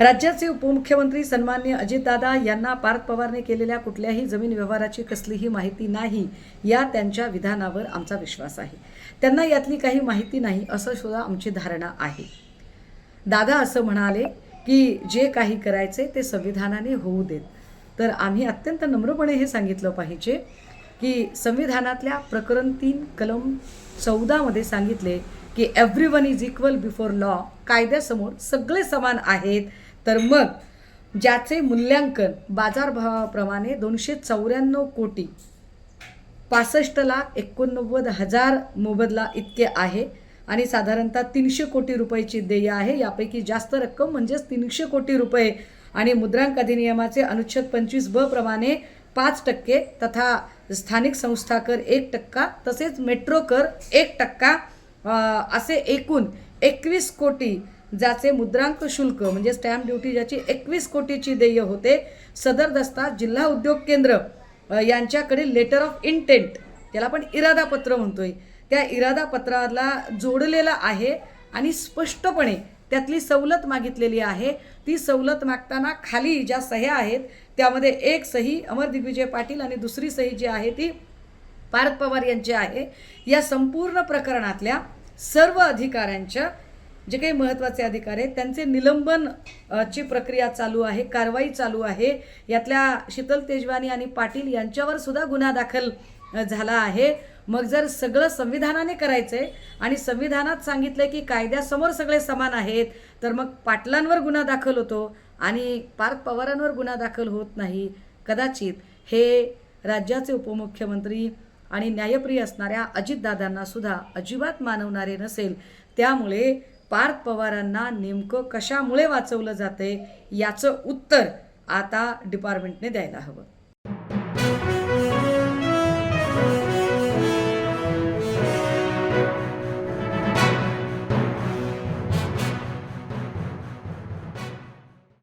राज्याचे उपमुख्यमंत्री सन्मान्य अजितदादा यांना पार्थ पवारने केलेल्या कुठल्याही जमीन व्यवहाराची कसलीही माहिती नाही या त्यांच्या विधानावर आमचा विश्वास आहे. त्यांना यातली काही माहिती नाही असं सुद्धा आमची धारणा आहे. दादा असं म्हणाले की जे काही करायचे ते संविधानाने होऊ देत. तर आम्ही अत्यंत नम्रपणे हे सांगितलं पाहिजे की संविधानातल्या प्रकरण तीन कलम चौदामध्ये सांगितले की everyone is equal before law कायद्यासमोर सगळे समान आहेत. तर मग ज्याचे मूल्यांकन बाजारभावाप्रमाणे दोनशे चौऱ्याण्णव कोटी पासष्ट लाख एकोणनव्वद हजार मोबदला इतके आहे आणि साधारणतः तीनशे कोटी रुपयाची देय आहे. यापैकी जास्त रक्कम म्हणजेच तीनशे कोटी रुपये आणि मुद्रांक अधिनियमाचे अनुच्छेद पंचवीस ब प्रमाणे पाच टक्के तथा स्थानिक संस्था कर एक टक्का तसेच मेट्रो कर एक टक्का असे एकूण एकवीस कोटी ज्याचे मुद्रांक शुल्क म्हणजे स्टॅम्प ड्युटी ज्याची एकवीस कोटीची देय होते सदर दस्ता जिल्हा उद्योग केंद्र यांच्याकडे लेटर ऑफ इंटेंट त्याला आपण इरादा पत्र म्हणतोय. त्या इरादा पत्राला जोडलेला आहे आणि स्पष्टपणे त्यातली सवलत मागितलेली आहे. ती सवलत मागताना खाली ज्या सह्या आहेत त्यामध्ये एक सही अमर दिग्विजय पाटील आणि दुसरी सही जी आहे ती पार्थ पवार यांची आहे. या संपूर्ण प्रकरणातल्या सर्व अधिकाऱ्यांच्या जे काही महत्त्वाचे अधिकारी आहेत त्यांचे निलंबन ची प्रक्रिया चालू आहे कारवाई चालू आहे. यातल्या शीतल तेजवानी आणि पाटील यांच्यावर सुद्धा गुन्हा दाखल झाला आहे. मग जर सगळं संविधानाने करायचंय आणि संविधानात सांगितलंय की कायद्यासमोर सगळे समान आहेत तर मग पाटलांवर गुन्हा दाखल होतो आणि पार्थ पवारांवर गुन्हा दाखल होत नाही. कदाचित हे राज्याचे उपमुख्यमंत्री आणि न्यायप्रिय असणाऱ्या अजितदादांना सुद्धा अजिबात मानवणारे नसेल. त्यामुळे पार्थ पवारांना नेमकं कशामुळे वाचवलं जाते याचं उत्तर आता डिपार्टमेंटने द्यायला हवं.